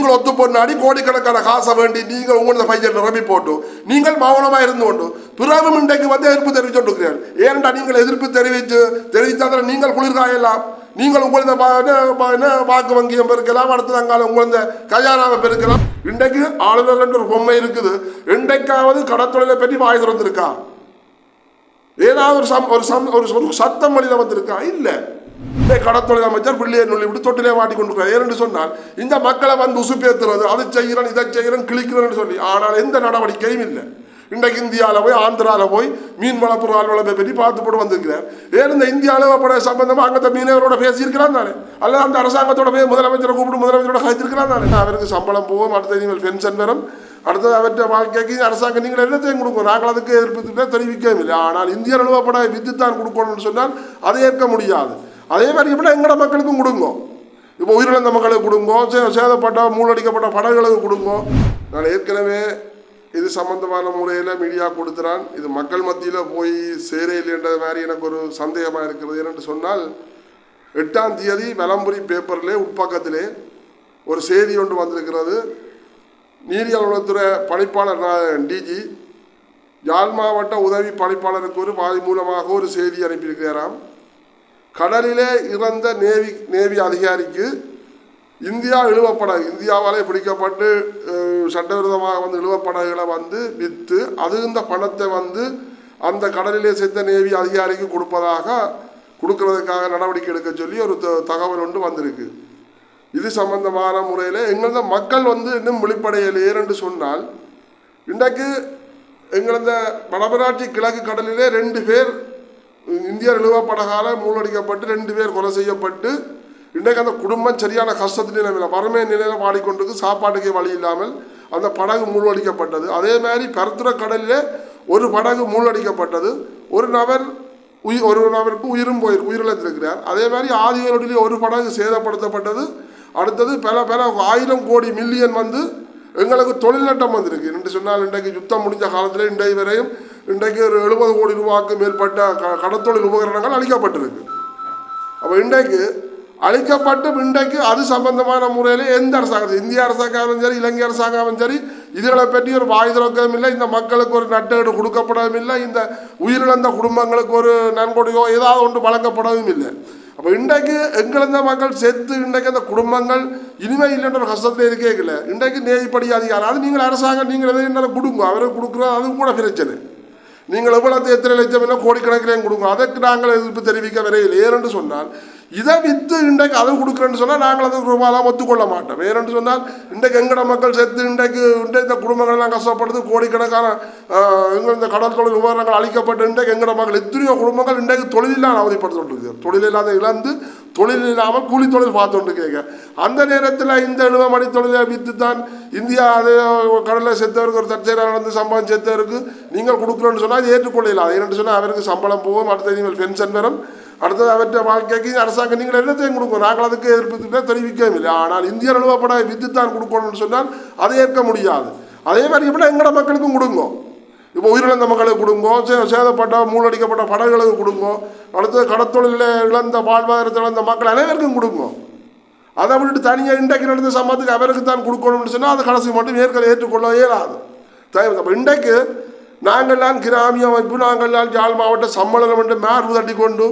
நீங்கள் ஒத்து பொண்ணாடி கோடிக்கணக்கான காசை வேண்டி நீங்கள் உங்களது பையன் நிரம்பி போட்டு நீங்கள் மௌனமாக இருந்து கொண்டு பிறகும் இன்றைக்கு வந்து எதிர்ப்பு தெரிவிச்சுட்டுக்கிறீர்கள் ஏனென்றா நீங்கள் எதிர்ப்பு தெரிவித்து தெரிவித்தால் நீங்கள் குளிர்காயலாம். நீங்கள் உங்களது என்ன என்ன வாக்கு வங்கியம் பெருக்கலாம் அடுத்த அங்கால உங்களது கல்யாணாவை பெருக்கலாம். இன்றைக்கு ஆளுநர் என்ற ஒரு பொம்மை இருக்குது. இன்றைக்காவது கடத்தொழிலை பற்றி வாய் திறந்திருக்கா? ஏதாவது ஒரு சம் ஒரு சம் ஒரு சத்தம் வழியில் வந்திருக்கா? இல்லை. இந்த கடத்தொழில் அமைச்சர் பிள்ளையை நுள்ளி விட்டு தொட்டிலே மாட்டி கொண்டிருக்கிறார் ஏனென்று சொன்னால் இந்த மக்களை வந்து உசுப்பேத்துறது அதை செய்கிறேன் இதை செய்கிறேன் கிழிக்கிறேன்னு சொல்லி. ஆனால் எந்த நடவடிக்கையும் இல்லை. இன்றைக்கு இந்தியாவில் போய் ஆந்திராவில் போய் மீன் வளர்ப்புற ஆள் பற்றி பார்த்து போட்டு வந்திருக்கிறார். ஏன் இந்த இந்திய அளவுப்பட சம்பந்தமாக அங்கே மீனவரோட பேசியிருக்கிறான் தானே? அல்லது அந்த அரசாங்கத்தோட போய் முதலமைச்சரை கூப்பிட்டு முதலமைச்சரோட கழிச்சிருக்கிறான் தானே? அவருக்கு சம்பளம் போகும் அடுத்த நீங்கள் பென்ஷன் பெறும் அடுத்தது அவற்றை வாழ்க்கைக்கு அரசாங்கம் நீங்கள் என்னத்தையும் கொடுக்கும்? நாங்கள் அதுக்கு எதிர்ப்பு தெரிவிக்கவும் இல்லை. ஆனால் இந்திய நிறுவப்பட வித்துத்தான் கொடுக்கணும்னு சொன்னால் அதை ஏற்க முடியாது. அதே மாதிரி இப்படி எங்கட மக்களுக்கும் கொடுங்க. இப்போ உயிரிழந்த மக்களுக்கு கொடுங்கோ சே- சேதப்பட்ட மூலடிக்கப்பட்ட படங்களுக்கு கொடுங்கோ. நான் ஏற்கனவே இது சம்பந்தமான முறையில் மீடியா கொடுத்துறான். இது மக்கள் மத்தியில் போய் சேரையில்லைன்ற மாதிரி எனக்கு ஒரு சந்தேகமாக இருக்கிறது. என்னென்று சொன்னால் எட்டாம் தேதி வலம்புரி பேப்பரிலே உட்பக்கத்திலே ஒரு செய்தி ஒன்று வந்திருக்கிறது. நீதி அலுவலகத்துறை பணிப்பாளர் டிஜி யாழ் மாவட்ட உதவி பணிப்பாளருக்கு ஒரு வாய் மூலமாக ஒரு செய்தி அனுப்பியிருக்கிறாராம். கடலிலே இறந்த நேவி நேவி அதிகாரிக்கு இந்தியா இழுவப்படகு இந்தியாவாலே பிடிக்கப்பட்டு சட்டவிரோதமாக வந்து இழுவப்படகுகளை வந்து விற்று அது இந்த பணத்தை வந்து அந்த கடலிலே சேர்ந்த நேவி அதிகாரிக்கு கொடுப்பதாக கொடுக்கறதுக்காக நடவடிக்கை எடுக்க சொல்லி ஒரு த- தகவல் ஒன்று வந்திருக்கு. இது சம்பந்தமான முறையில் எங்களது மக்கள் வந்து இன்னும் வெளிப்படையிலே என்று சொன்னால் இன்றைக்கு எங்களது வடமராட்சி கிழக்கு கடலிலே ரெண்டு பேர் இந்திய நிலுவப்படகால மூழ்கடிக்கப்பட்டு ரெண்டு பேர் கொலை செய்யப்பட்டு இன்றைக்கு அந்த குடும்பம் சரியான கஷ்டத்தின் நிலைமையில் வறுமை நிலையில் பாடிக்கொண்டிருக்கு சாப்பாட்டுக்கே வழி இல்லாமல் அந்த படகு மூழ்கடிக்கப்பட்டது. அதே மாதிரி பரத்துற கடலில் ஒரு படகு மூழ்கடிக்கப்பட்டது. ஒரு நபர் உயிர் ஒரு நபருக்கு உயிரும் போய் உயிரிழந்திருக்கிறார். அதே மாதிரி ஆதிகளுடைய ஒரு படகு சேதப்படுத்தப்பட்டது. அடுத்தது பல பல ஆயிரம் கோடி மில்லியன் வந்து எங்களுக்கு தொழில் நட்டம் வந்திருக்கு. என்று சொன்னால் இன்றைக்கு யுத்தம் முடிஞ்ச காலத்தில் இன்றைய வரையும் இன்றைக்கு ஒரு எழுபது கோடி ரூபாய்க்கு மேற்பட்ட க கடத்தொழில் உபகரணங்கள் அளிக்கப்பட்டிருக்கு. அப்போ இன்றைக்கு அளிக்கப்பட்டு இன்றைக்கு அது சம்பந்தமான முறையில் எந்த அரசாங்கம் இந்திய அரசாங்கமும் சரி இலங்கை அரசாங்கமும் சரி இதுகளை பற்றி ஒரு வாய் திறக்கவும் இல்லை. இந்த மக்களுக்கு ஒரு நட்டேடு கொடுக்கப்படவும் இல்லை. இந்த உயிரிழந்த குடும்பங்களுக்கு ஒரு நன்கொடையோ ஏதாவது ஒன்று வழங்கப்படவும் இல்லை. அப்போ இன்றைக்கு எங்கிருந்த மக்கள் செத்து இன்றைக்கு அந்த குடும்பங்கள் இனிமே இல்லைன்ற ஒரு கஷ்டத்தில் இருக்கே இன்றைக்கு நேய்ப்படி அதிகாரம் அது நீங்கள் அரசாங்கம் நீங்கள் எதை என்ன கொடுங்க அவருக்கு கொடுக்குறோம் அதுவும் கூட பிரச்சனை நீங்கள் எவ்வளோ எத்தனை லட்சம் என்ன கோடிக்கணக்கிலையும் கொடுங்க அதற்கு நாங்கள் எதிர்ப்பு தெரிவிக்க வரையில் ஏனென்று சொன்னால் இதை விற்று இன்றைக்கு அதை கொடுக்குறேன்னு சொன்னால் நாங்கள் அது ரூபாலாம் ஒத்துக்கொள்ள மாட்டோம். ஏனென்று சொன்னால் இன்றைக்கு எங்கட மக்கள் செத்து இன்றைக்கு இன்றைக்கு இந்த குடும்பங்கள் எல்லாம் கஷ்டப்படுது கோடிக்கணக்கான எங்கள் இந்த கடல் தொழில் உபகரணங்கள் அளிக்கப்பட்டு இன்றைக்கு எங்கட மக்கள் எத்தனையோ குடும்பங்கள் இன்றைக்கு தொழிலில்லாத அவதிப்படுத்திட்டு தொழில் இல்லாத இழந்து தொழில் இல்லாமல் கூலி தொழில் பார்த்துட்டு கேட்க அந்த நேரத்தில் இந்த இழுவமணி தொழிலை விற்று தான் இந்தியா அது கடலில் செத்தவருக்கு ஒரு தற்செயலாக நடந்து சம்பளம் செத்தவருக்கு நீங்கள் கொடுக்குறோன்னு சொன்னால் இது ஏற்றுக்கொள்ளலாம் ஏன்னு சொன்னால் அவருக்கு சம்பளம் போகும் அடுத்தது நீங்கள் பென்ஷன் வரும். அடுத்தது அவற்றை வாழ்க்கைக்கு அரசாங்கம் நீங்கள் என்னத்தையும் கொடுக்கும் நாங்கள் அதுக்கு எதிர்ப்பு தெரிவிக்கவும் இல்லை ஆனால் இந்திய நிறுவப்பட வித்து தான் கொடுக்கணும்னு சொன்னால் அதை ஏற்க முடியாது அதே மாதிரி இப்படி எங்களோட மக்களுக்கும் கொடுங்க இப்போ உயிரிழந்த மக்களுக்கு கொடுங்கோ சே- சேதப்பட்ட மூளடிக்கப்பட்ட படங்களுக்கு கொடுங்கோ அடுத்தது கடத்தொழிலில் இழந்த வாழ்வாதாரத்தில் இழந்த மக்கள் அனைவருக்கும் கொடுங்கோ அதை விட்டுட்டு தனியாக இன்றைக்கு நடந்த சம்பவத்துக்கு அவருக்கு தான் கொடுக்கணும்னு சொன்னால் அது கடைசி மட்டும் ஏற்க ஏற்றுக்கொள்ள இயலாது தயவு அப்போ இன்றைக்கு நாங்கள்லாம் கிராமிய அமைப்பு நாங்கள்லாம் யாழ் மாவட்ட சம்மேளனம் என்று மேர்வு தட்டி கொண்டு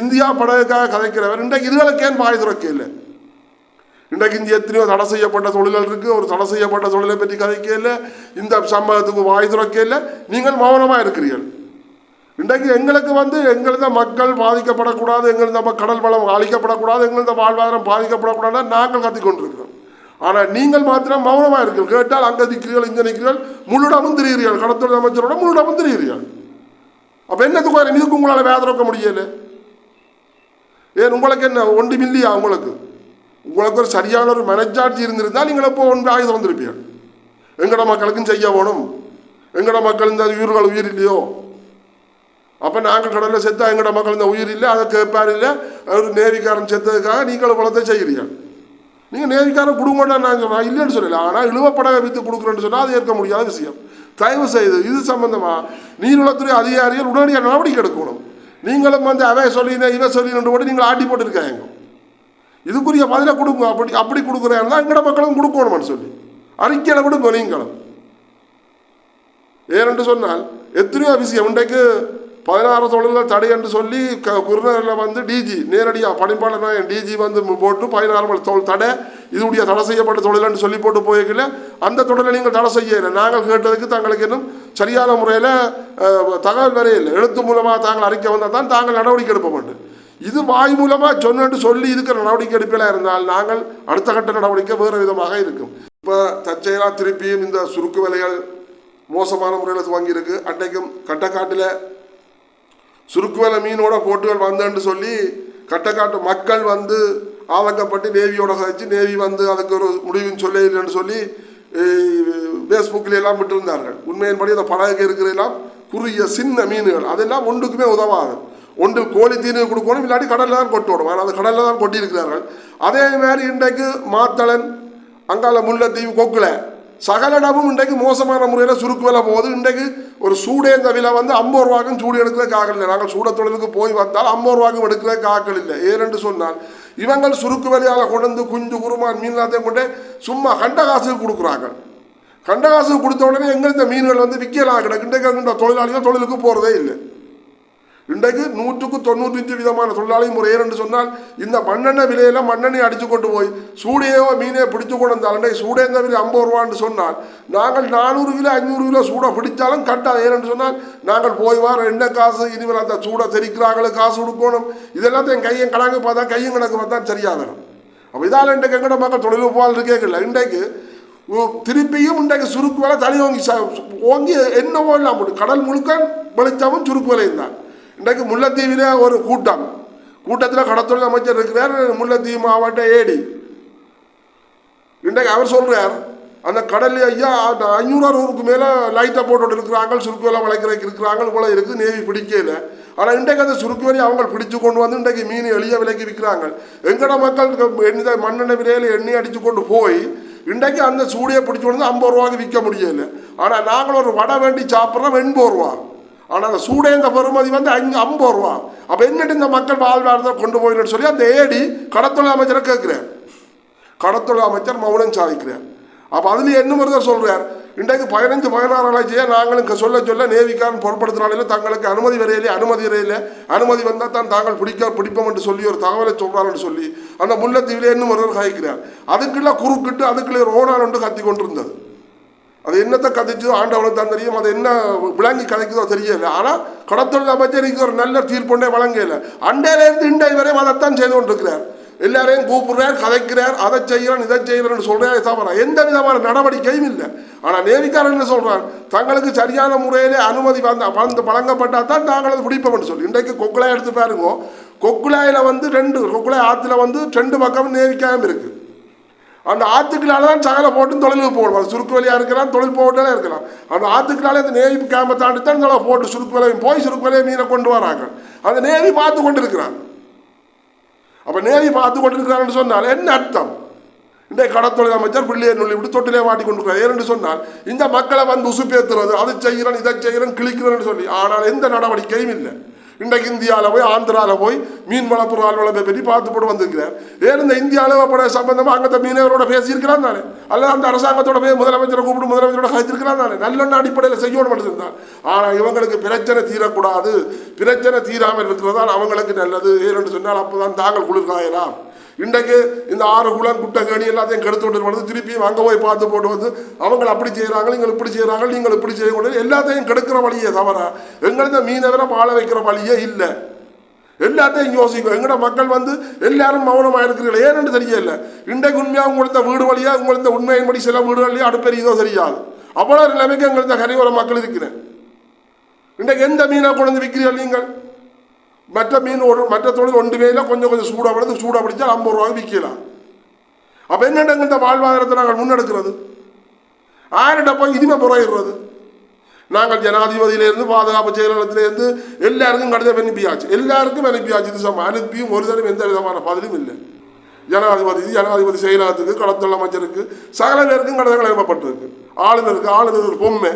இந்தியா படகுக்காக கதைக்கிறவர். இன்றைக்கு இதுகளுக்கு ஏன் வாய் துறக்க இல்லை? இன்றைக்கு இந்த எத்தனையோ தடை செய்யப்பட்ட தொழில்கள் இருக்கு. ஒரு தடை செய்யப்பட்ட தொழிலை பற்றி கதைக்க இல்லை. இந்த சம்பவத்துக்கு வாய் துறக்க இல்லை. நீங்கள் மௌனமாக இருக்கிறீர்கள். இன்றைக்கு எங்களுக்கு வந்து எங்களது மக்கள் பாதிக்கப்படக்கூடாது எங்களது நம்ம கடல் வளம் அழிக்கப்படக்கூடாது எங்களது வாழ்வாதாரம் பாதிக்கப்படக்கூடாது நாங்கள் கத்திக்கொண்டிருக்கிறோம். ஆனால் நீங்கள் மாத்திரம் மௌனமாக இருக்கிறீர்கள். கேட்டால் அங்கே நிற்கிறீர்கள் இங்கே நிற்கிறீர்கள் முழுடமும் திரிகிறீர்கள் கடத்தொழில் அமைச்சரோட முழுடமும் திரிகிறீர்கள் அப்போ என்னத்துக்கு வர இதுக்கு உங்களால் வேதனைக்க முடியல. ஏன் உங்களுக்கு என்ன? ஒன்று மில்லியா உங்களுக்கு? உங்களுக்கு ஒரு சரியான ஒரு மனச்சாட்சி இருந்திருந்தால் நீங்கள் எப்போ ஒன்று ஆயுதம் வந்திருப்பீர்கள்? எங்கட மக்களுக்கும் செய்ய வேணும். எங்கட மக்கள் இந்த உயிர்கள் உயிர் இல்லையோ? அப்போ நாங்கள் கடலில் செத்தா எங்கட மக்கள் இந்த உயிர் இல்லை அதை கேட்பார் இல்லை. அவர் நேவிக்காரன் செத்ததுக்காக நீங்கள் பலத்தை செய்கிறீர்கள். நீங்கள் நேவிக்காரன் கொடுங்கடா நான் சொல்கிறேன் இல்லைன்னு சொல்லலை. ஆனால் இழுவப்பட வித்து கொடுக்குறேன்னு சொன்னால் அது ஏற்க முடியாத விஷயம். தயவு செய்து இது சம்பந்தமாக நீர்வளத்துறை அதிகாரிகள் உடனடியாக நடவடிக்கை எடுக்கணும். நீங்களும் வந்து அவன் சொல்லின இவன் சொல்லினு கூட நீங்கள் ஆட்டி போட்டுருக்காங்க. இதுக்குரிய பதிலை கொடுங்க. அப்படி அப்படி கொடுக்குறேன்னா எங்கட மக்களும் கொடுக்கணும்னு சொல்லி. அறிக்கையில் கொடுங்க நீங்களும். ஏனென்று சொன்னால் எத்தனையோ விஷயம். இன்றைக்கு பதினாறு தொழில்கள் தடை என்று சொல்லி க குருநகரில் வந்து டிஜி நேரடியாக பணிப்பாளர் டிஜி வந்து போட்டு பதினாறு தொழில் தடை இதுடைய தடை செய்யப்பட்ட தொழில் என்று சொல்லி போட்டு போயிருக்கல. அந்த தொழிலை நீங்கள் தடை செய்யலை நாங்கள் கேட்டதுக்கு தங்களுக்கு இன்னும் சரியான முறையில் தகவல் வரையில் எழுத்து மூலமாக தாங்கள் அறிக்கை வந்தால் தான் தாங்கள் நடவடிக்கை எடுப்ப மாட்டோம் இது வாய் மூலமாக சொன்னு சொல்லி இருக்கிற நடவடிக்கை எடுப்பதாக இருந்தால் நாங்கள் அடுத்த கட்ட நடவடிக்கை வேறு விதமாக இருக்கும். இப்போ தற்செயலாக திருப்பியும் இந்த சுருக்கு விலைகள் மோசமான முறையில் துவங்கியிருக்கு. அன்றைக்கும் கட்டக்காட்டில் சுருக்குவலை மீனோட போட்டுகள் வந்தேன்னு சொல்லி கட்டக்காட்டு மக்கள் வந்து ஆதங்கப்பட்டு நேவியோட சதிச்சு நேவி வந்து அதுக்கு ஒரு முடிவுன்னு சொல்ல இல்லைன்னு சொல்லி ஃபேஸ்புக்கில் எல்லாம் விட்டிருந்தார்கள். உண்மையின்படி அந்த படகு இருக்கிறதெல்லாம் குறுகிய சின்ன மீன்கள். அதெல்லாம் ஒன்றுக்குமே உதவாது. ஒன்று கோழி தீனு கொடுக்கணும் இல்லாட்டி கடலில் தான் கொட்டு விடும் ஆனால் அது கடலில் தான் கொட்டியிருக்கிறார்கள். அதே மாதிரி இன்றைக்கு மாத்தளன் அங்கால முல்லைத்தீவு கொக்குல சகலிடமும் இன்றைக்கு மோசமான முறையில் சுருக்கு விலை போகுது. இன்றைக்கு ஒரு சூடேந்த விலை வந்து ஐம்பது ரூபாக்கும் சூடு எடுக்கவே ஆகல இல்லை. நாங்கள் சூட தொழிலுக்கு போய் வந்தால் ஐம்பது ரூபாய்க்கும் எடுக்கிறதுக்கு ஆக்கள் இல்லை. ஏனென்று சொன்னால் இவங்கள் சுருக்கு விலையால் கொண்டு குஞ்சு குருமான் மீன் எல்லாத்தையும் கொண்டு சும்மா கண்ட காசுக்கு கொடுக்குறாங்க கண்ட காசுக்கு கொடுத்த உடனே எங்கே இந்த மீன்கள் வந்து விற்கலாம். கிடக்கு. இன்றைக்கு தொழிலாளிகள் தொழிலுக்கு போகிறதே இல்லை. இன்றைக்கு நூற்றுக்கு தொண்ணூற்றி விதமான தொழிலாளி முறை என்று சொன்னால் இந்த மண்ணெண்ணெய் விலையில மண்ணெண்ணெய் அடித்து கொண்டு போய் சூடையோ மீனையோ பிடிச்சு கொண்டு வந்தாலும் சூடேந்த விலை ஐம்பது ரூபான்னு சொன்னால் நாங்கள் நானூறு கிலோ அஞ்சூறு கிலோ சூடை பிடிச்சாலும் கட்டாது ஏன்னு சொன்னால் நாங்கள் போய் வர என்ன காசு இனிமேல் அந்த சூடை தெரிக்கிறாங்களே காசு கொடுக்கணும் இதெல்லாம் என் கையும் கணக்கு பார்த்தா கையும் கணக்கு பார்த்தா சரியாகணும் அப்போ இதால் இன்றைக்கு எங்கட மக்கள் தொழில் போகாது கேட்கல இன்றைக்கு திருப்பியும் இன்றைக்கு சுருக்கு வேலை தனி ஓங்கி ஓங்கி என்னவோ இல்லாமல் கடல் முழுக்க வெளிச்சமும் சுருக்கு வேலையும் தான். இன்றைக்கு முல்லைத்தீவிலே ஒரு கூட்டம். கூட்டத்தில் கடத்தொழில் அமைச்சர் இருக்கிறார் முல்லைத்தீவு மாவட்ட ஏடி இன்றைக்கு அவர் சொல்கிறார் அந்த கடல்ல ஐயா அந்த ஐநூறு அறுநூறுக்கு மேலே லைட்டை போட்டு இருக்கிறாங்க சுருக்கு வளைக்கிறதுக்கு இருக்கிறாங்க போல இருக்குது நேவி பிடிக்கல. ஆனால் இன்றைக்கு அந்த சுருக்கு வரி அவங்க பிடிச்சு கொண்டு வந்து இன்றைக்கு மீன் எளிய விலைக்கு விற்கிறாங்க. எங்கட மக்கள் எண்ணெய் மண்ணெண்ணெய் விலையில் எண்ணெய் அடித்து கொண்டு போய் இன்றைக்கு அந்த சூடியை பிடிச்சி கொண்டு வந்து ஐம்பது ரூபாய்க்கு விற்க முடியல. ஆனால் நாங்கள் ஒரு வடை வேண்டி சாப்பிட்றோம் எண்பது ரூபா. ஆனால் அந்த சூடேந்த பெறுமதி வந்து அஞ்சு ஐம்பது ரூபா. அப்போ என்னட்டு இந்த மக்கள் வாழ்வாதாரத்தை கொண்டு போயின்னு சொல்லி அந்த ஏடி கடத்தொழில் அமைச்சரை கேட்குறேன் கடத்தொழில் அமைச்சர் மௌனம் சாதிக்கிறார். அப்போ அதுலேயே என்ன ஒருத்தர் சொல்கிறார் இன்றைக்கு பதினஞ்சு பதினாறு ஆளாச்சியே நாங்களும் சொல்ல சொல்ல நேவிக்காரன் பொருட்படுத்தினாலே தங்களுக்கு அனுமதி வரையிலே அனுமதி வரையில அனுமதி வந்தால் தான் தாங்கள் பிடிக்க பிடிப்போம் என்று சொல்லி ஒரு தகவலை சொல்கிறாருன்னு சொல்லி அந்த முல்லைத்தீவிலே இன்னும் ஒருவர் காய்க்கிறார் அதுக்குள்ள குறுக்கிட்டு அதுக்குள்ளே ரோடான் ஒன்று கத்தி கொண்டிருந்தது. அது என்னத்தை கதைச்சதோ ஆண்டவனுக்கு தான் தெரியும். அது என்ன விளங்கி கதைக்குதோ தெரியல. ஆனால் கடத்தொழில் அமைச்சருக்கு ஒரு நல்ல தீர்ப்புண்டே வழங்கல. அண்டையிலேருந்து இண்டை வரை அதைத்தான் செய்து கொண்டிருக்கிறார். எல்லாரையும் கூப்பிடுறார் கதைக்கிறார் அதை செய்கிறான் இதை செய்கிறேன்னு சொல்கிறார் தவிர எந்த விதமான நடவடிக்கையும் இல்லை. ஆனால் நேவிக்காரன் என்ன சொல்கிறான் தங்களுக்கு சரியான முறையிலே அனுமதி வந்த வந்து வழங்கப்பட்டால் தான் தாங்கள் அதை பிடிப்போம்னு சொல்லி. இன்றைக்கு கொக்குலாய் எடுத்து பாருங்க. கொக்குலாயில் வந்து ரெண்டு கொக்குலாய் ஆற்றுல வந்து ரெண்டு பக்கமும் நேவிக்காயம் இருக்குது அந்த ஆத்துக்களால தான் சகல போட்டு தொழிலுக்கு போகணும். அது சுருக்கு வழியாக இருக்கலாம் தொழில் போட்டாலே இருக்கலாம். அந்த ஆத்துக்களால அந்த நேவி கேம்பை தாண்டி தான் தொலை போட்டு சுருக்கு வலையும் போய் சுருக்கு வலையை மீனை கொண்டு வராங்க. அந்த நேவி பார்த்து கொண்டு இருக்கிறாங்க அப்போ நேவி பார்த்து கொண்டு இருக்கிறாங்கன்னு சொன்னால் என்ன அர்த்தம்? இந்த கடத்தொழில் அமைச்சர் பிள்ளையை நுள்ளி விட்டு தொட்டிலே மாட்டி கொண்டு ஏன்னு சொன்னால் இந்த மக்களை வந்து உசுப்பேத்துறது அதை செய்கிறேன் இதை செய்கிறேன் கிழிக்கிறேன்னு சொல்லி. ஆனால் எந்த நடவடிக்கையும் இல்லை. இன்றைக்கு இந்தியாவில் போய் ஆந்திராவில் போய் மீன் வளர்ப்பு அலுவலகத்தை பற்றி பார்த்து போட்டு வந்திருக்கிறார். ஏன் இந்த இந்திய அளவுப்பட சம்பந்தமாக அங்கே மீனவரோட பேசியிருக்கிறான் தானே அல்லது அந்த அரசாங்கத்தோட போய் முதலமைச்சரை கூப்பிட்டு முதலமைச்சரோட கழிச்சிருக்கிறான் தானே நல்லெண்ண அடிப்படையில் செய்யணும் மட்டும்தான் ஆனால் இவங்களுக்கு பிரச்சனை தீரக்கூடாது. பிரச்சனை தீராமல் இருக்கிறதால் அவங்களுக்கு நல்லது. ஏன்னு சொன்னால் அப்போ தான் தாங்கள் குளிர்காயலாம். இன்றைக்கு இந்த ஆறு குளம் குட்டை குட்டங்கணி எல்லாத்தையும் கெடுத்து கொண்டு வந்து திருப்பியும் அங்கே போய் பார்த்து போட்டு வந்து அவங்க அப்படி செய்கிறாங்க நீங்கள் இப்படி செய்கிறாங்க நீங்கள் இப்படி செய்யக்கூடாது எல்லாத்தையும் கெடுக்கிற வழியே தவிர எங்களுக்கு மீனவரை வாழ வைக்கிற வழியே இல்லை. எல்லாத்தையும் யோசிக்கும் எங்கட மக்கள் வந்து எல்லாரும் மௌனமாக இருக்கிறீர்கள் ஏன்னு தெரியல. இன்றைக்கு உண்மையாக உங்களுக்கு வீடு வழியாக உங்களுக்கு உண்மையின்படி சில வீடுகள்லையும் அடுப்பெரியதோ தெரியாது. அவ்வளோ நிலைமைக்கு எங்களுக்கு கரையோர மக்கள் இருக்கிறேன். இன்றைக்கு எந்த மீனை கொண்டு வந்து விற்கிறீர்கள் நீங்கள்? மற்ற மீன் ஒரு மற்ற தொழில் ஒன்றுமே இல்லை கொஞ்சம் கொஞ்சம் சூடாக பிடித்து சூடாக பிடிச்சா ஐம்பது ரூபாய்க்கு விற்கலாம் அப்போ என்னென்ன இந்த வாழ்வாதாரத்தை நாங்கள் முன்னெடுக்கிறது ஆரிட்ட போய் இனிமே புறையிடுறது நாங்கள் ஜனாதிபதியிலேருந்து பாதுகாப்பு செயலாளத்திலேருந்து எல்லாருக்கும் கடிதம் அனுப்பியாச்சு எல்லாருக்கும் அனுப்பியாச்சு இது சம அனுப்பியும் ஒரு தரம் எந்த விதமான பதிலும் இல்லை ஜனாதிபதி ஜனாதிபதி செயலாளத்துக்கு கடத்தல் அமைச்சருக்கு சகல பேருக்கும் கடிதங்கள் அனுப்பப்பட்டிருக்கு ஆளுநருக்கு ஆளுநர் ஒரு பொம்மை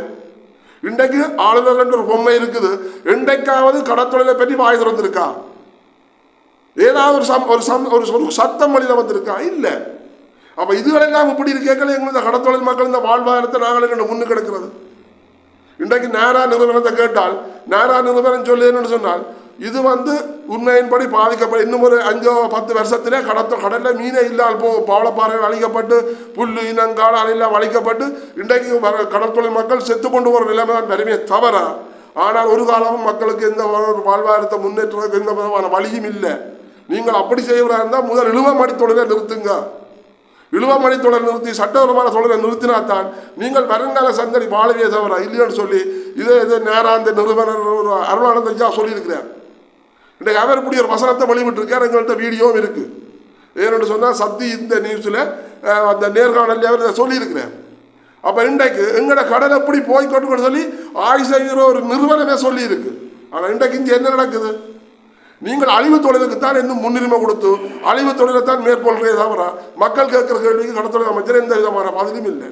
இன்றைக்கு ஆளுநர் ஒரு பொம்மை இருக்குது. இன்றைக்காவது கடத்தொழிலை பற்றி வாய் திறந்திருக்கா? ஏதாவது ஒரு சம் ஒரு சம் ஒரு சத்தம் வழியில் வந்திருக்கா? இல்லை. அப்போ இதுகளெல்லாம் இப்படி இருக்கேக்கல எங்களுக்கு இந்த கடத்தொழில் மக்கள் இந்த வாழ்வாதாரத்தை நாங்கள் எங்களை முன்னுக்கு கிடக்கிறது. இன்றைக்கு நேரா நிறுவனத்தை கேட்டால் நேரா நிறுவனம் சொல்லி சொன்னால் இது வந்து உண்மையின்படி பாதிக்கப்பட இன்னும் ஒரு அஞ்சோ பத்து வருஷத்திலே கடத்த கடலில் மீனே இல்லால் போ பவளப்பாறை அழிக்கப்பட்டு புல் இனங்கால எல்லாம் வலிக்கப்பட்டு இன்றைக்கு வர கடற்தொழில் மக்கள் செத்து கொண்டு வர நிலைமை தான் பெருமையை தவிர ஆனால் ஒரு காலமும் மக்களுக்கு எந்த ஒரு வாழ்வாதாரத்தை முன்னேற்றத்துக்கு எந்த விதமான வழியும் இல்லை. நீங்கள் அப்படி செய்வதாக இருந்தால் முதல் இழுவமடி தொழிலை நிறுத்துங்க. இழுவமணி தொழில் நிறுத்தி சட்டபரமான தொழிலை நிறுத்தினாத்தான் நீங்கள் வருங்கால சந்தடி வாழவே தவிர இல்லைன்னு சொல்லி இதே இது நேராக அந்த நிறுவனர் ஒரு அருளானந்த சொல்லியிருக்கிறார். இன்றைக்கு அவர் இப்படி ஒரு வசனத்தை வெளிவிட்டிருக்கார் எங்கள்கிட்ட வீடியோவும் இருக்குது ஏன்னு சொன்னால் சக்தி இந்த நியூஸில் அந்த நேர்காணல் அவர் இதை சொல்லியிருக்கிறேன் அப்போ இன்றைக்கு எங்களோட கடல் எப்படி போய் கொண்டு சொல்லி ஆயுஷங்கிற ஒரு நிறுவனமே சொல்லியிருக்கு. ஆனால் இன்றைக்கு இங்கே என்ன நடக்குது? நீங்கள் அழிவு தொழிலுக்கு தான் இன்னும் முன்னுரிமை கொடுத்து அழிவு தொழிலை தான் மேற்கொள்றே தவிர மக்கள் கேட்குற கேள்விக்கு கடத்தொழில் அமைச்சர் எந்த விதமான பதிலும் இல்லை.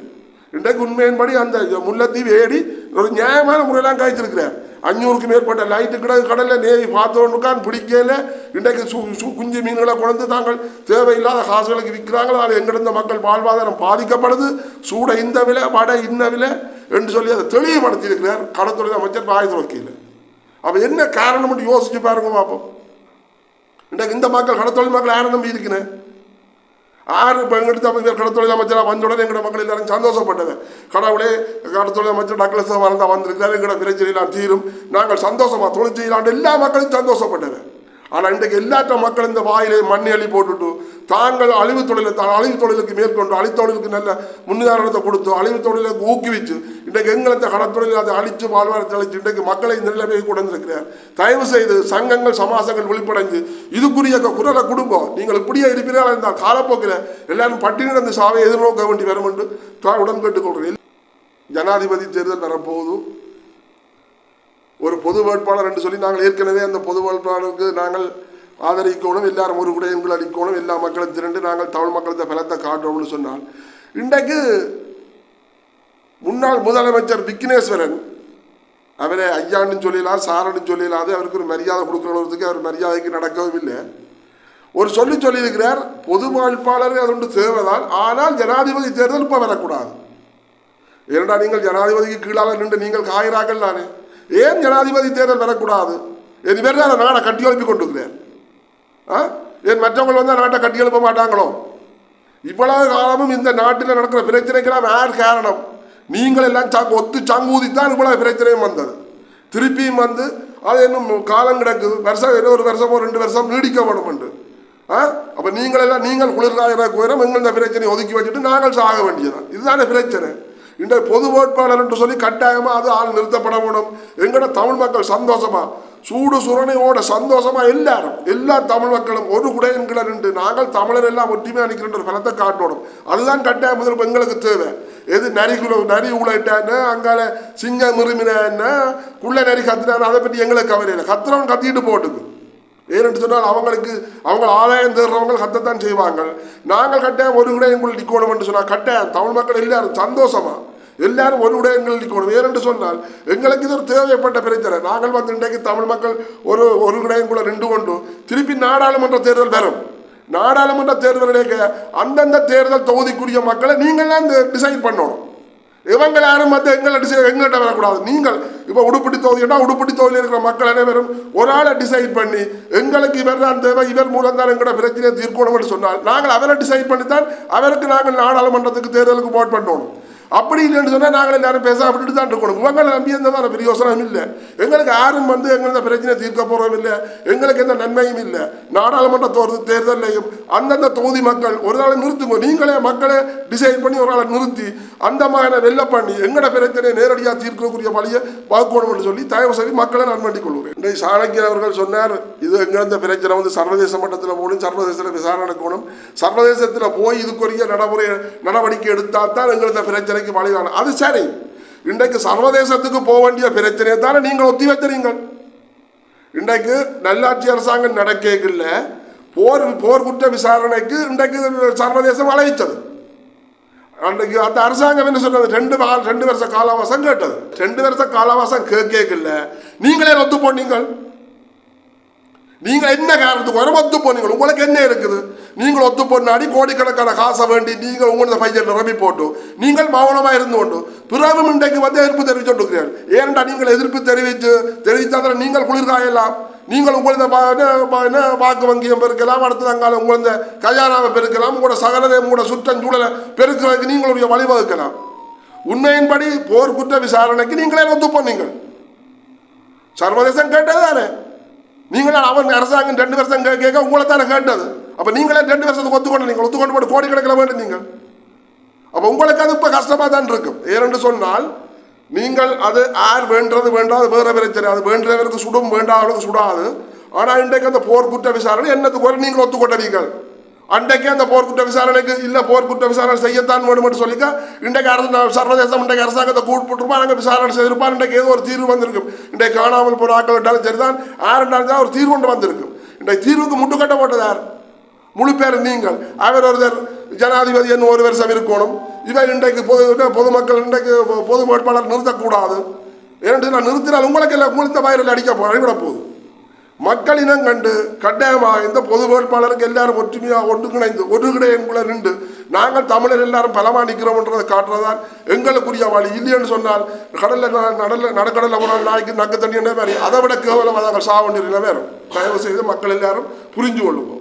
இன்றைக்கு உண்மையின்படி அந்த முல்லைத்தீவு ஏறி ஒரு நியாயமான முறையெல்லாம் காய்ச்சிருக்கிறார். அஞ்சூறுக்கு மேற்பட்ட லைட்டு கிடக்கு கடலில் நேவி பார்த்தோன்னுக்கான் பிடிக்கல இன்றைக்கு சு சு குஞ்சு மீன்களை கொண்டு தாங்கள் தேவையில்லாத காசுகளுக்கு விற்கிறாங்களோ அதனால் எங்கிருந்த மக்கள் வாழ்வாதாரம் பாதிக்கப்படுது. சூட இந்த விலை வடை இன்ன விலை என்று சொல்லி அதை தெளிவுபடுத்தியிருக்கிறார் கடத்துறை அமைச்சர் ஆயுத வக்கீல் அப்போ என்ன காரணம்னு யோசிச்சு பாருங்க பார்ப்போம் இன்றைக்கு இந்த மக்கள் கடத்தொழில் மக்கள் யாரை நம்பி இருக்கிறேன் ஆறு இப்போ எங்கிட்ட அமைச்சர் கடத்தொழில் அமைச்சராக வந்த எங்களோட மக்கள் எல்லாரும் சந்தோஷப்பட்டது. கடவுளே கடத்தொழில் அமைச்சர் டாக்டர் சார் வளர்ந்தா வந்திருக்கிறார் எங்களோட பிரச்சனையெல்லாம் தீரும். நாங்கள் சந்தோஷமாக தொழில் செய்யலான்னு எல்லா மக்களும் சந்தோஷப்பட்டது. ஆனால் இன்றைக்கு எல்லாத்த மக்கள் இந்த வாயிலே மண்ணை அள்ளி போட்டுட்டு தாங்கள் அழிவு தொழிலை தான் அழிவு தொழிலுக்கு மேற்கொண்டு அழித்தொழிலுக்கு நல்ல முன்னுதாரணத்தை கொடுத்து அழிவு தொழிலுக்கு ஊக்குவிச்சு இன்றைக்கு எங்களத்தை கடத்தொழில் அதை அழித்து வாழ்வாரத்தை அழித்து இன்றைக்கு மக்களை இந்த நிலைமையை கொண்டிருக்கிறார் தயவு செய்து சங்கங்கள் சமாசங்கள் வெளிப்படைஞ்சு இதுக்குரிய குரலை கொடுங்க. நீங்கள் இப்படியே இருப்பீர்களா இருந்தால் காலப்போக்கில் எல்லாரும் பட்டினி நடந்த சாவை எதிர்நோக்க வேண்டி வரும் என்று உடன் கேட்டுக்கொள்கிறேன். ஜனாதிபதி தேர்தல் வரப்போகுது. ஒரு பொது வேட்பாளர் என்று சொல்லி நாங்கள் ஏற்கனவே அந்த பொது வேட்பாளருக்கு நாங்கள் ஆதரிக்கணும் எல்லாரும் ஒரு குடையங்கள் அளிக்கணும் எல்லா மக்களும் திரண்டு நாங்கள் தமிழ் மக்களத்தை பலத்தை காட்டுறோம்னு சொன்னால் இன்றைக்கு முன்னாள் முதலமைச்சர் விக்னேஸ்வரன் அவரை ஐயான்னு சொல்லலாம் சாரன்னு சொல்லலாது அவருக்கு ஒரு மரியாதை கொடுக்கறதுக்கு அவர் மரியாதைக்கு நடக்கவும் இல்லை. ஒரு சொல்லி சொல்லியிருக்கிறார் பொது வேட்பாளர் அது ஒன்று தேவைதான் ஆனால் ஜனாதிபதி தேர்தல் இப்போ வரக்கூடாது. ஏனடா நீங்கள் ஜனாதிபதிக்கு கீழாக நின்று நீங்கள் காயிறார்கள் தானே? ஏன் ஜனாதிபதி தேர்தல் வரக்கூடாது? என் பேர் தான் நாடை கட்டி எழுப்பி கொண்டிருக்கிறேன் ஆ? ஏன் மற்றவங்க வந்து நாட்டை கட்டி எழுப்ப மாட்டாங்களோ? இவ்வளவு காலமும் இந்த நாட்டில் நடக்கிற பிரச்சனைக்கெல்லாம் யார் காரணம்? நீங்கள் எல்லாம் சாக்கு ஒத்து சங்கூதித்தான் இவ்வளவு பிரச்சனையும் வந்தது. திருப்பியும் வந்து அது இன்னும் காலம் கிடக்குது. வருஷம் ஏதோ ஒரு வருஷமோ ரெண்டு வருஷம் நீடிக்கப்படும் என்று. ஆ? அப்போ நீங்கள் எல்லாம் நீங்கள் குளிர்காயிற கோயிலும் எங்கள் இந்த பிரச்சனையை ஒதுக்கி வச்சுட்டு நாங்கள் சாக வேண்டியதுதான். இதுதானே பிரச்சனை. இன்றைய பொது வேட்பாளர் என்று சொல்லி கட்டாயமாக அது ஆள் நிறுத்தப்பட வேணும் எங்கட தமிழ் மக்கள் சந்தோஷமாக சூடு சுரணையோட சந்தோஷமா எல்லாரும் எல்லா தமிழ் மக்களும் ஒரு குடையின் கீழே நின்று நாங்கள் தமிழர் எல்லாம் ஒற்றுமையா நிற்கின்ற ஒரு பலத்தை காட்டணும். அதுதான் கட்டாயம் முதல் எங்களுக்கு தேவை. எது நரி குல நரி உழைட்டான்னு அங்கால சிங்கம் மிருமினா குள்ள நரி கத்துனான்னு அதை பற்றி எங்களுக்கு கவலை இல்லை. கத்துறவன் கத்திட்டு போட்டுக்கு. ஏனென்று சொன்னால் அவங்களுக்கு அவங்க ஆதாயம் தேடுறவங்க கத்தத்தான் செய்வாங்க. நாங்கள் கட்டாயம் ஒரு விடயங்கள் நிற்கணும் என்று சொன்னால் கட்டாயம் தமிழ் மக்கள் எல்லாரும் சந்தோஷமா? எல்லாரும் ஒரு விடயங்கள் நிற்கணும் ஏனென்று சொன்னால் எங்களுக்கு இது ஒரு தேவைப்பட்ட பிரச்சனை. நாங்கள் வந்து இன்றைக்கு தமிழ் மக்கள் ஒரு ஒரு விடயங்குள்ள நின்று கொண்டு திருப்பி நாடாளுமன்ற தேர்தல் வரும். நாடாளுமன்ற தேர்தலுடைய அந்தந்த தேர்தல் தொகுதிக்குரிய மக்களை நீங்கள் தான் டிசைட் பண்ணணும். இவங்க யாரும் வந்து எங்களை டிசைட் எங்கள்கிட்ட வரக்கூடாது. நீங்கள் இப்போ உடுப்பிடி தொகுதினா உடுப்படி தொகுதியில் இருக்கிற மக்கள் அனைவரும் ஒரு ஆளை டிசைட் பண்ணி எங்களுக்கு இவர் தான் தேவை இவர் மூலம் தான் எங்களோட பிரச்சனையை தீர்க்கணும்னு சொன்னால் நாங்கள் அவரை டிசைட் பண்ணி தான் அவருக்கு நாங்கள் நாடாளுமன்றத்துக்கு தேர்தலுக்கு போட் பண்ணணும். அப்படி இல்லைன்னு சொன்னால் நாங்கள் எல்லாரும் பேச அப்படிட்டு தான் இருக்கணும். உங்களை நம்பி எந்த மாதிரி பிரயோசனம் இல்லை. எங்களுக்கு யாரும் வந்து எங்களது பிரச்சனை தீர்க்க போகிறோம் இல்லை. எங்களுக்கு எந்த நன்மையும் இல்லை. நாடாளுமன்ற தோர்து தேர்தலையும் அந்தந்த தொகுதி மக்கள் ஒரு நாளை நிறுத்துங்க. நீங்களே மக்களை டிசைட் பண்ணி ஒரு நாளை நிறுத்தி அந்த மாதிரி வெள்ள பண்ணி எங்களோட பிரச்சனையை நேரடியாக தீர்க்கக்கூடிய வழியை பார்க்கணும்னு சொல்லி தயவு செய்து மக்களை நான் வேண்டிக் கொள்கிறேன் இன்றைக்கு சாணக்கியர் அவர்கள் சொன்னார் இது எங்கிருந்த பிரச்சனை. வந்து சர்வதேச மட்டத்தில் போகணும். சர்வதேசத்தில் விசாரணை நடக்கணும் சர்வதேசத்தில் போய் இதுக்குரிய நடைமுறை நடவடிக்கை எடுத்தால் தான் எங்களது பிரச்சனைக்கு வழிதான் அது சரி. இன்றைக்கு சர்வதேசத்துக்கு போக வேண்டிய பிரச்சனையை தானே நீங்கள் ஒத்தி வைக்கிறீங்கள் இன்றைக்கு நல்லாட்சி அரசாங்கம் நடக்கல போர் போர் குற்ற விசாரணைக்கு இன்றைக்கு சர்வதேசம் அழைத்தது. அன்றைக்கு அந்த அரசாங்கம் என்ன சொன்னது? ரெண்டு ரெண்டு வருஷ காலாவாசம் கேட்டது. ரெண்டு வருஷ காலாவாசம் கேட்கல நீங்களே ஒத்து போனீங்கள். நீங்கள் என்ன காரணத்துக்கு வர ஒத்து போனீங்க? உங்களுக்கு என்ன இருக்குது? நீங்கள் ஒத்து போனாடி கோடிக்கணக்கான காசை வேண்டி நீங்கள் உங்களது பையன் நிரம்பி போட்டு நீங்கள் மௌனமாக இருந்து கொண்டு பிறகும் இன்றைக்கு வந்து எதிர்ப்பு தெரிவிச்சுட்டுக்கிறீர்கள் ஏனென்றா நீங்கள் எதிர்ப்பு தெரிவித்து தெரிவித்தால் நீங்கள் குளிர்காயலாம். நீங்கள் உங்களது என்ன என்ன வாக்கு வங்கியம் பெருக்கலாம் அடுத்த அங்கால உங்களது கஜானாவை பெருக்கலாம் உங்களோட சகலதை உங்களோட சுற்றஞ்சூழலை பெருக்கிறதுக்கு நீங்களுடைய வழிவகுக்கலாம். உண்மையின்படி போர்க்குற்ற விசாரணைக்கு நீங்களே ஒத்து போனீங்கள் சர்வதேசம் கேட்டது நீங்களும் நீங்களே அவன் அரசாங்கம் ரெண்டு வருஷம் கேட்க உங்களை தானே கேட்டது. அப்போ நீங்களே ரெண்டு வருஷத்துக்கு ஒத்துக்கொண்டு நீங்கள் ஒத்துக்கொண்டு போட்டு கோடி கணக்கில் வேண்டும் நீங்கள். அப்போ உங்களுக்கு அது இப்போ கஷ்டமாக தான் இருக்கும் ஏனென்று சொன்னால் நீங்கள் அது யார் வேண்டது வேண்டாது வேற பிரச்சனை அது வேண்டவருக்கு சுடும் வேண்டாதவருக்கு சுடாது. ஆனால் இன்றைக்கு அந்த போர்க்குற்ற விசாரணை என்னத்துக்கு ஒரு நீங்கள் ஒத்துக்கொண்டீர்கள். அன்றைக்கே அந்த போர்க்குற்ற விசாரணைக்கு இல்லை போர்க்குற்ற விசாரணை செய்யத்தான் வேணும் என்று சொல்லிக்க இன்றைக்கு அரசு சர்வதேசம் இன்றைக்கு அரசாங்கத்தை கூப்பிட்டுருப்பா நாங்கள் விசாரணை செய்திருப்பா இன்றைக்கு ஏதோ ஒரு தீர்வு வந்திருக்கும் இன்றைக்கு காணாமல் போகிற ஆக்கள் விட்டாலும் சரிதான் யாருண்டாலும் தான் ஒரு தீர்வு கொண்டு வந்திருக்கும் இன்றைக்கு தீர்வுக்கு முட்டுக்கட்ட போட்டதார் முழு பேர் நீங்கள். அவர் ஒருவர் ஜனாதிபதி என்ன ஒரு வருஷம் இருக்கணும் இவர் இன்றைக்கு பொது பொதுமக்கள் இன்றைக்கு பொது வேட்பாளர் நிறுத்தக்கூடாது. ஏன்னு நான் நிறுத்தினால் உங்களுக்கு இல்லை உங்களுக்கு வயிறில் அடிக்க போகிறேன் விட போகுது. மக்களினம் கண்டு கட்டாயமாக இந்த பொது வேட்பாளருக்கு எல்லாரும் ஒற்றுமையாக ஒன்றுங்கிணைந்து ஒருங்கிணைக்குள்ள நின்று நாங்கள் தமிழர் எல்லாரும் பலமா நிற்கிறோம்ன்றதை காட்டுறதால் எங்களுக்குரிய வழி. இல்லைன்னு சொன்னால் கடல்ல நடல நடக்கடல போனால் நாய்க்கு நக்கு தண்ணி என்ன மாதிரி? அதை விட கேவலமாக நாங்கள் சாவண்டிருந்த வேறும் தயவு செய்து மக்கள் எல்லாரும் புரிஞ்சு கொள்ளுவோம்